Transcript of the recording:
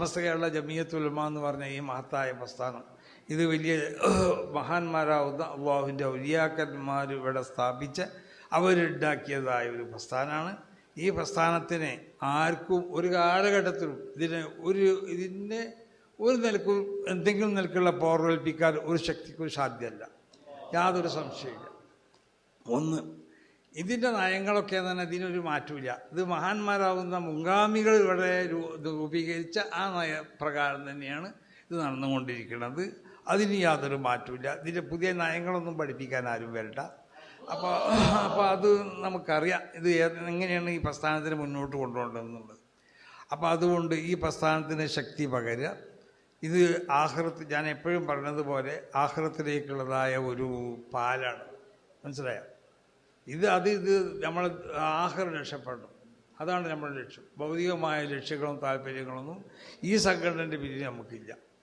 സമസ്ത കേരള ഉൽമ എന്ന് പറഞ്ഞ ഈ മഹത്തായ പ്രസ്ഥാനം. ഇത് വലിയ മഹാന്മാരാവുന്ന അള്ളാഹുവിന്റെ ഔലിയാക്കന്മാർ ഇവിടെ സ്ഥാപിച്ച് അവരുണ്ടാക്കിയതായ ഒരു പ്രസ്ഥാനമാണ്. ഈ പ്രസ്ഥാനത്തിന് ആർക്കും ഒരു കാലഘട്ടത്തിലും ഇതിന് ഒരു ഇതിന്റെ ഒരു നിലക്കും എന്തെങ്കിലും നിലക്കുള്ള പോർവേൽപ്പിക്കാൻ ഒരു ശക്തിക്കും സാധ്യമല്ല. യാതൊരു സംശയമില്ല ഒന്ന് ഇതിന്റെ നയങ്ങളൊക്കെ തന്നെ ഇതിനൊരു മാറ്റമില്ല ഇത് മഹാന്മാരാകുന്ന മുൻഗാമികൾ ഇവിടെ രൂപീകരിച്ച ആ നയപ്രകാരം തന്നെയാണ് ഇത് നടന്നുകൊണ്ടിരിക്കുന്നത്. അതിന് യാതൊരു മാറ്റമില്ല ഇതിന്റെ പുതിയ നയങ്ങളൊന്നും പഠിപ്പിക്കാൻ ആരും വരണ്ട. അപ്പോൾ അപ്പോൾ അത് നമുക്കറിയാം. ഇത് എങ്ങനെയാണ് ഈ പ്രസ്ഥാനത്തിന് മുന്നോട്ട് കൊണ്ടുപോകേണ്ടതെന്നുള്ളത്. അപ്പോൾ അതുകൊണ്ട് ഈ പ്രസ്ഥാനത്തിന് ശക്തി പകരുക. ഇത് ആഹ്റത്ത് ഞാൻ എപ്പോഴും പറഞ്ഞതുപോലെ ആഹ്റത്തിലേക്കുള്ളതായ ഒരു പാലാണ്. മനസ്സിലായോ? ഇത് അത് ഇത് നമ്മൾ ആഹാരം രക്ഷപ്പെടണം. അതാണ് നമ്മുടെ ലക്ഷ്യം. ഭൗതികമായ ലക്ഷ്യങ്ങളും താല്പര്യങ്ങളൊന്നും ഈ സംഘടനയുടെ പിന്നിൽ നമുക്കില്ല.